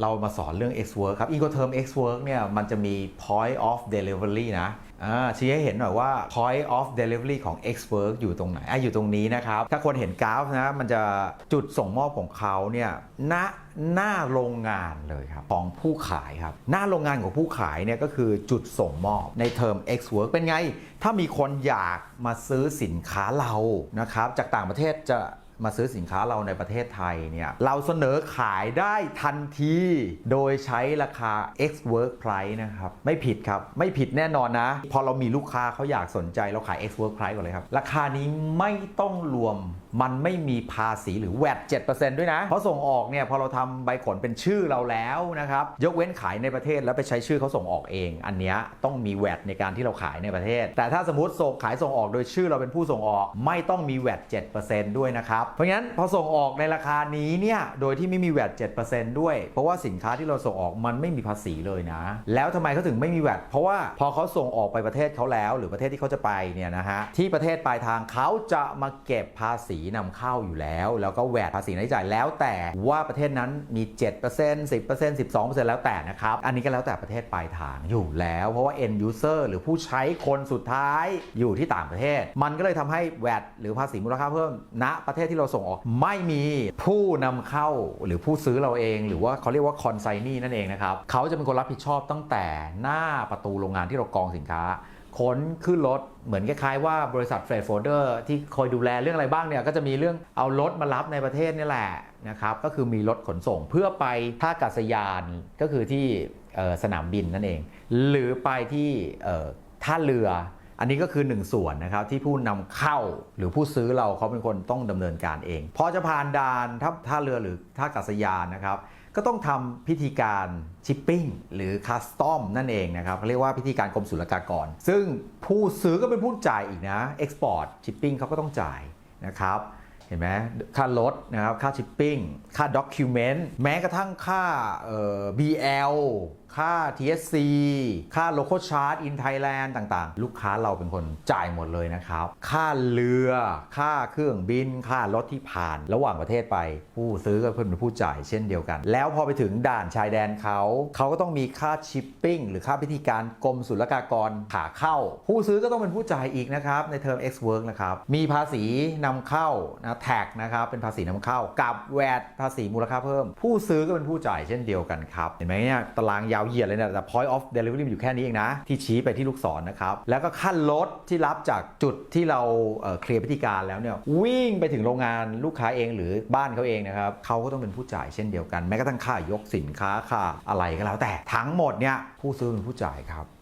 เรามาสอนเรื่อง X work ครับ Incoterm X work เนี่ยมันจะมี point of delivery นะชี้ให้เห็นหน่อยว่า point of delivery ของ X work อยู่ตรงไหนอะอยู่ตรงนี้นะครับ ถ้าคนเห็นกราฟนะมันจะจุดส่งมอบของเขาเนี่ยณหน้าโรงงานเลยครับ ของผู้ขายครับ หน้าโรงงานของผู้ขายเนี่ยก็คือจุดส่งมอบในเทอม X work เป็นไง ถ้ามีคนอยากมาซื้อสินค้าเรานะครับ จากต่างประเทศจะ มาซื้อสินค้าเราในประเทศไทยเนี่ยเราเสนอขายได้ทันที โดยใช้ราคา X work price นะครับ ไม่ผิดครับ ไม่ผิดแน่นอนนะ พอเรามีลูกค้าเขาอยากสนใจเราขาย X work price ก่อนเลยครับ ราคานี้ไม่ต้องรวมมันไม่มีภาษีหรือแวด7%ด้วยนะ เพราะส่งออกเนี่ยพอเราทำใบขนเป็นชื่อเราแล้วนะครับ ยกเว้นขายในประเทศแล้วไปใช้ชื่อเขาส่งออกเอง อันเนี้ยต้องมีแวดในการที่เราขายในประเทศ แต่ถ้าสมมติส่งขายส่งออกโดยชื่อเราเป็นผู้ส่งออก ไม่ต้องมีแวด7%ด้วยนะครับ เพราะงั้นพอส่งออกในราคานี้เนี่ยโดยที่ไม่มีแวด7%ด้วย เพราะว่าสินค้าที่เราส่งออกมันไม่มีภาษีเลยนะ แล้วทำไมเขาถึงไม่มีแวดเพราะว่าพอเขาส่งออกไปประเทศเขาแล้ว หรือประเทศที่เขาจะไปเนี่ยนะฮะที่ประเทศปลายทางเขาจะมาเก็บภาษีนำเข้าอยู่แล้ว แล้วก็แวดภาษีรายจ่ายแล้วแต่ว่าประเทศนั้นมี 7% 10% 12%แล้วแต่นะครับ อันนี้ก็แล้วแต่ประเทศปลายทางอยู่แล้ว เพราะว่า end user หรือผู้ใช้คนสุดท้ายอยู่ที่ต่างประเทศ มันก็เลยทำให้แวดหรือภาษีมูลค่าเพิ่มณประเทศที่เราส่งออกไม่มีผู้นำเข้าหรือผู้ซื้อเราเอง หรือว่าเขาเรียกว่า consignee นั่นเองนะครับเขาจะเป็นคนรับผิดชอบตั้งแต่หน้าประตูโรงงานที่เรากองสินค้า ขนขึ้นรถเหมือนคล้ายๆว่าบริษัทเฟรดโฟลเดอร์ที่คอยดูแลเรื่องอะไรบ้างเนี่ยก็จะมีเรื่องเอารถมารับในประเทศนี่แหละนะครับก็คือมีรถขนส่งเพื่อไปท่าอากาศยานก็คือที่สนามบินนั่นเอง หรือไปที่ท่าเรือ อันนี้ก็คือหนึ่งส่วนนะครับที่ผู้นำเข้าหรือผู้ซื้อเราเขาเป็นคนต้องดำเนินการเองพอจะผ่านด่านท่าท่าเรือหรือท่าอากาศยานนะครับ ก็ต้องทำพิธีการชิปปิ้งหรือคัสตอมนั่นเองนะครับเขาเรียกว่าพิธีการกรมศุลกากร ซึ่งผู้ซื้อก็เป็นผู้จ่ายอีกนะเอ็กซ์พอร์ตชิปปิ้งเขาก็ต้องจ่ายนะครับเห็นไหมค่ารถนะครับค่าชิปปิ้งค่าด็อกิวเมนต์แม้กระทั่งค่าเอ่อ BL ค่า TSC ค่า Local Charge in Thailand ต่างๆ ลูกค้าเราเป็นคนจ่ายหมดเลยนะครับ ค่าเรือ ค่าเครื่องบิน ค่ารถที่ผ่านระหว่างประเทศไป ผู้ซื้อก็เป็นผู้จ่ายเช่นเดียวกัน แล้วพอไปถึงด่านชายแดนเขา เขาก็ต้องมีค่าชิปปิ้งหรือค่าพิธีการกรมศุลกากรขาเข้า ผู้ซื้อก็ต้องเป็นผู้จ่ายอีกนะครับ ในเทอม X work นะครับ มีภาษีนำเข้านะแท็กนะครับ เป็นภาษีนำเข้า กับแวดภาษีมูลค่าเพิ่ม ผู้ซื้อก็เป็นผู้จ่ายเช่นเดียวกันครับ เห็นไหมเนี่ยตารางยาวเหยียดเลยนะแต่ point of delivery มันอยู่แค่นี้เองนะ ที่ชี้ไปที่ลูกศรนะครับ แล้วก็ขั้นรถที่รับจากจุดที่เราเเคลียร์พิธีการแล้วเนี่ยวิ่งไปถึงโรงงานลูกค้าเองหรือบ้านเขาเองนะครับเขาก็ต้องเป็นผู้จ่ายเช่นเดียวกันแม้กระทั่งค่ายกสินค้าค่าอะไรก็แล้ว แต่ทั้งหมดเนี่ยผู้ซื้อเป็นผู้จ่ายครับ